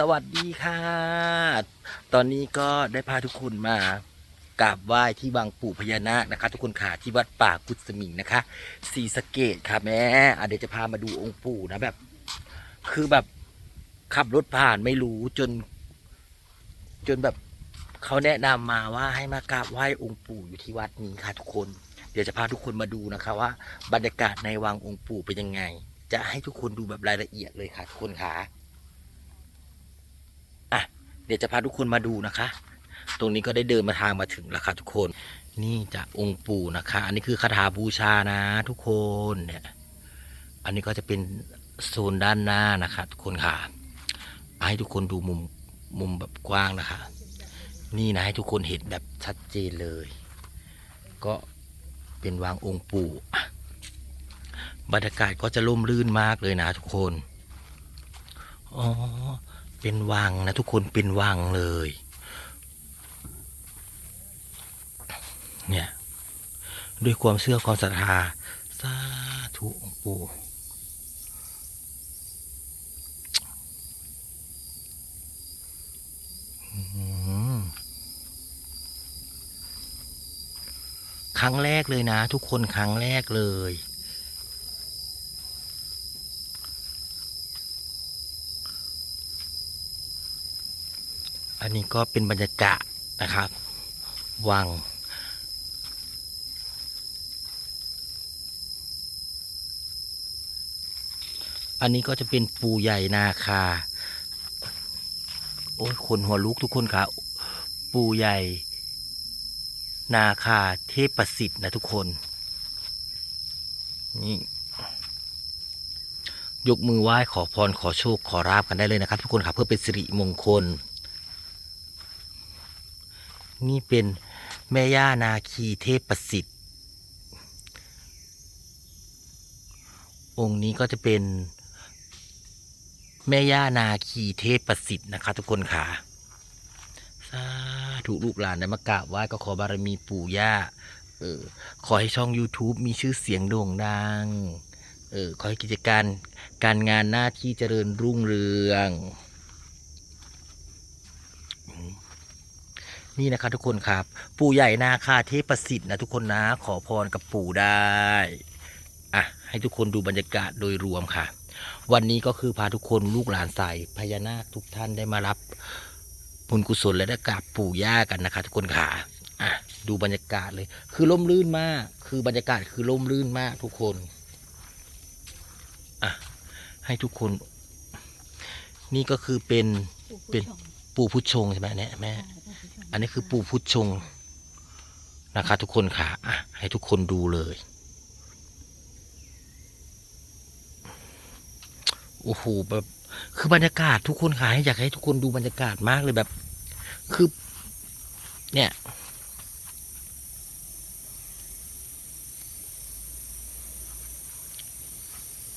สวัสดีค่ะ ตอนนี้ก็ได้พาทุกคนมากราบไหว้ที่วังปู่พญานาคนะคะ ทุกคนค่ะที่วัดป่ากุดสมิงนะคะสีสะเกตค่ะแม่อะเดี๋ยวจะพามาดูองค์ปู่นะแบบ คือแบบขับรถผ่านไม่รู้จน จนแบบเขาแนะนำมาว่าให้มากราบไหว้องค์ปู่อยู่ที่วัดนี้ค่ะ ทุกคน เดี๋ยวจะพาทุกคนมาดูนะคะว่า บรรยากาศในวังองค์ปู่เป็นยังไง จะให้ทุกคนดูแบบรายละเอียดเลยค่ะทุกคนคะ่ะ เดี๋ยวจะพาทุกคนมาดูนะคะ ตรงนี้ก็ได้เดินมาทางมาถึงแล้วค่ะทุกคน นี่จะองค์ปู่นะคะ อันนี้คือคาถาบูชานะ ทุกคนเนี่ย อันนี้ก็จะเป็นโซนด้านหน้านะคะ ทุกคนค่ะ ให้ทุกคนดูมุมมุมแบบกว้างนะคะ นี่นะให้ทุกคนเห็นแบบชัดเจนเลย ก็เป็นวางองค์ปู่บรรยากาศก็จะร่มรื่นมากเลยนะทุกคน อ๋อ เป็นวังนะทุกคนเป็นวังเลย เนี่ย ด้วยความเชื่อความศรัทธาสาธุปู่ครั้งแรกเลยนะ ทุกคนครั้งแรกเลย อันนี้ก็เป็นบรรยากาศนะครับ วัง อันนี้ก็จะเป็นปูใหญ่นาคา โอ้ยคนหัวลุกทุกคนค่ะปูใหญ่ นาคาเทพประสิทธิ์นะทุกคน นี่ยกมือไหว้ขอพรขอโชคขอราบกันได้เลยนะครับ ทุกคนครับเพื่อเป็นสิริมงคล นี่เป็นแม่ย่านาคีเทพประสิทธิ์ องค์นี้ก็จะเป็น แม่ย่านาคีเทพประสิทธิ์นะคะทุกคนค่ะสาธุลูกหลานได้มากราบไหว้ก็ขอบารมีปู่ย่า เออ ขอให้ช่อง YouTube มีชื่อเสียงโด่งดัง เออ ขอให้กิจการการงานหน้าที่เจริญรุ่งเรือง นี่นะคะทุกคนครับ ปู่ใหญ่นาคาเทพประสิทธิ์นะทุกคนนะ ขอพรกับปู่ได้อะให้ทุกคนดูบรรยากาศโดยรวมค่ะ วันนี้ก็คือพาทุกคนลูกหลานใส่พญานาคทุกท่านได้มารับบุญกุศลและได้กราบปู่ย่ากันนะคะ ทุกคนค่ะอะดูบรรยากาศเลย คือร่มรื่นมาก คือบรรยากาศคือร่มรื่นมากทุกคนอะให้ทุกคน นี่ก็คือเป็นเป็นปู่พุทธชงใช่ไหมเนี่ยแม่ อันนี้คือปูพุทธชงนะคะทุกคนค่ะอะ ให้ทุกคนดูเลย โอ้โหแบบคือบรรยากาศทุกคนค่ะอยากให้ทุกคนดูบรรยากาศมากเลยแบบ คือ เนี่ย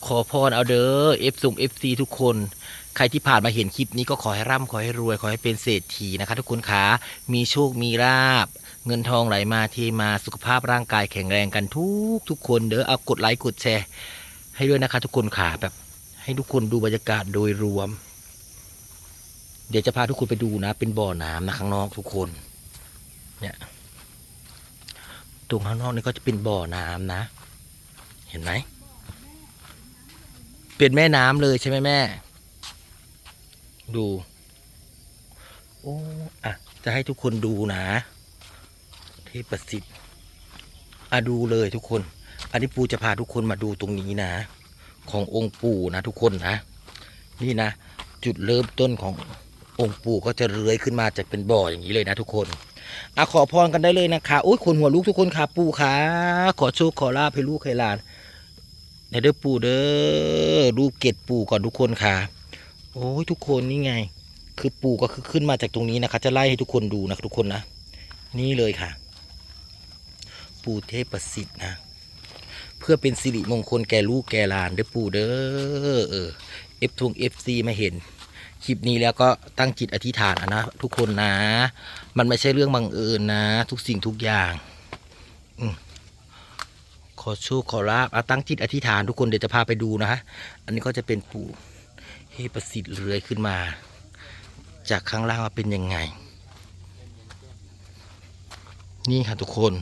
ขอพรเอาเด้อเอฟส่งเอฟซีทุกคน ใครที่ผ่านมาเห็นคลิปนี้ก็ขอให้ร่ำขอให้รวย ขอให้เป็นเศรษฐีนะคะ ทุกคนขามีโชคมีลาบ เงินทองไหลมาเทมาสุขภาพร่างกายแข็งแรงกันทุกทุกคนเด้อเอากดไลค์กดแชร์ ให้ด้วยนะคะ ทุกคนขาแบบ ให้ทุกคนดูบรรยากาศโดยรวม เดี๋ยวจะพาทุกคนไปดูนะ เป็นบ่อน้ำนะข้างนอกทุกคน เนี่ยตรงข้างนอกนี่ก็จะเป็นบ่อน้ำนะ เห็นไหม เป็นแม่น้ำเลยใช่ไหมแม่ ดู โอ้อะจะให้ทุกคนดูนะเทพประสิทธิ์อะดูเลยทุกคน อันนี้ปูจะพาทุกคนมาดูตรงนี้นะ ขององค์ปู่นะทุกคนนะ นี่นะ จุดเริ่มต้นขององค์ปู่ก็จะเลื้อยขึ้นมาจากเป็นบ่ออย่างนี้เลยนะทุกคนอะขอพรกันได้เลยนะคะโอ้ยคนหัวลุกทุกคนค่ะ ปู่ค่ะ ขอโชคขอลาภให้ลูกให้หลาน เด้อปู่เด้อรูปเกตปู่ก่อนทุกคนค่ะ โอ้ยทุกคนนี่ไง คือปู่ก็คือขึ้นมาจากตรงนี้นะคะ จะไล่ให้ทุกคนดูนะทุกคนนะ นี่เลยค่ะ ปู่เทพประสิทธิ์นะ เพื่อเป็นสิริมงคลแก่ลูกแก่หลานเด้อปู่เด้อเออเอฟทงเอฟซีมาเห็นคลิปนี้แล้วก็ตั้งจิตอธิษฐานนะทุกคนนะ มันไม่ใช่เรื่องบังเอิญนะ ทุกสิ่งทุกอย่างอม อโชคขอลาบอะตั้งจิตอธิษฐานทุกคนเดี๋ยวจะพาไปดูนะฮะอันนี้ก็จะเป็นปู่เฮประสิทธิ์เลื้อยขึ้นมา จากข้างล่างมาเป็นยังไง นี่ค่ะทุกคน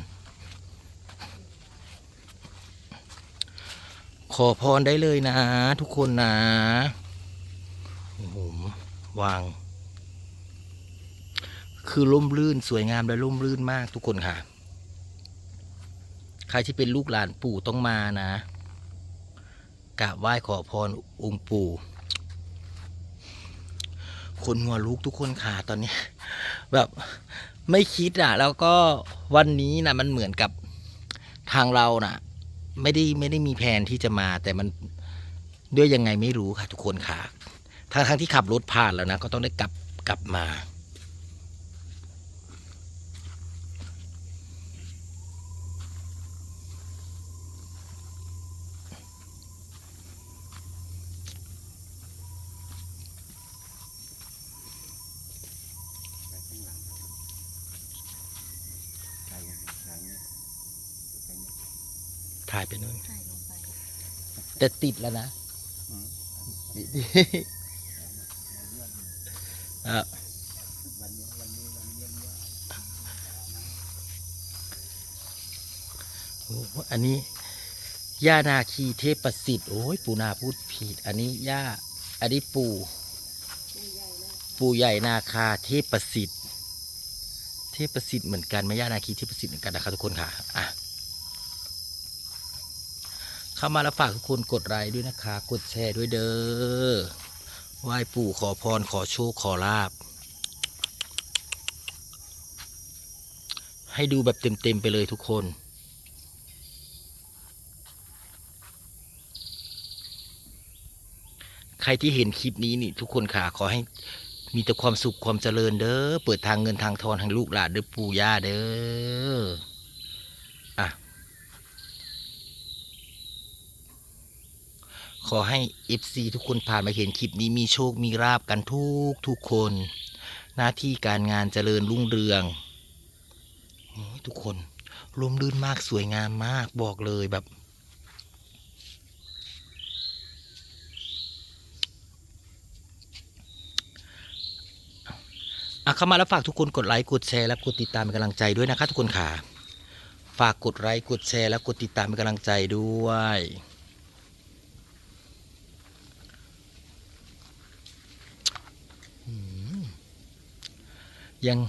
ขอพรได้เลยนะ ทุกคนนะโอ้โหวาง คือร่มรื่นสวยงามและร่มรื่นมากทุกคนค่ะ ใครที่เป็นลูกหลานปู่ต้องมานะกราบไหว้ขอพรองค์ปู่คนหัวลุกทุกคนค่ะตอนนี้ แบบไม่คิดอะ แล้วก็วันนี้นะมันเหมือนกับทางเราน่ะ ไม่ได้ไม่ได้มีแผนที่จะมา แต่มันด้วยยังไงไม่รู้ค่ะ ทุกคนค่ะทั้งทั้งที่ขับรถผ่านแล้วนะ ก็ต้องได้กลับกลับมา ถ่ายไปนู่นใส่ลงไปแต่ติดแล้วนะอะโอ้โหอันนี้ย่านาคีเทพประสิทธิ์โอ้ยปูนาพูดผิด อันนี้ย่าอันนี้ปู่ปู่ใหญ่นาคาเทพประสิทธิ์ เทพประสิทธิ์เหมือนกันไหม่ย่านาคีเทพประสิทธิ์เหมือนกันนะครับทุกคนค่ะอะ เข้ามาแล้วฝากทุกคนกดไลค์ด้วยนะคะ กดแชร์ด้วยเด้อไหว้ปู่ขอพรขอโชคขอลาบ ให้ดูแบบเต็มๆไปเลยทุกคนใครที่เห็นคลิปนี้นี่ทุกคนค่ะขอให้มีแต่ความสุขความเจริญเด้อเปิดทางเงินทางทองให้ลูกหลานเด้อปู่ย่าเด้อ อะ ขอให้ FC ทุกคนผ่านมาเห็นคลิปนี้มีโชคมีราบกันทุกทุกคน หน้าที่การงานเจริญรุ่งเรืองโอ้ยทุกคนร่มรื่นมากสวยงามมากบอกเลยแบบ อะเข้ามาแล้วฝากทุกคนกดไลค์กดแชร์และกดติดตามเป็นกำลังใจด้วยนะคะทุกคนค่ะ ฝากกดไลค์กดแชร์และกดติดตามเป็นกำลังใจด้วย ยัง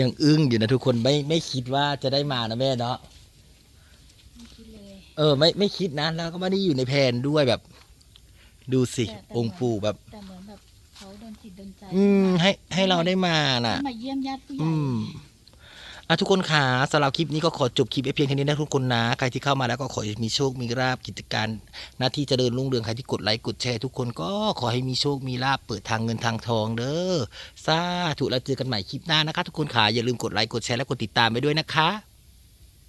ยังอึ้งอยู่นะทุกคนไม่ไม่คิดว่าจะได้มานะแม่เนาะไม่คิดเลยเออไม่ไม่คิดนะแล้วก็ไม่ได้อยู่ในแผนด้วยแบบ ดูสิแต่แต่องค์ปู่แบบ แต่เหมือนแบบเขาโดนจิตโดนใจอืม ให้ให้เราได้มาน่ะ ให้มาเยี่ยมญาติผู้ใหญ่อืม อะทุกคนค่ะสำหรับคลิปนี้ก็ขอจบคลิปไว้เพียงเท่านี้นะทุกคนนะ ใครที่เข้ามาแล้วก็ขอให้มีโชค มีลาบกิจการหน้าที่เจริญรุ่งเรืองใครที่กดไลค์กดแชร์ทุกคนก็ขอให้มีโชค มีลาบเปิดทางเงินทางทองเด้อสาธุแล้วเจอกันใหม่คลิปหน้านะคะ ทุกคนค่ะอย่าลืมกดไลค์กดแชร์และกดติดตามไปด้วยนะคะ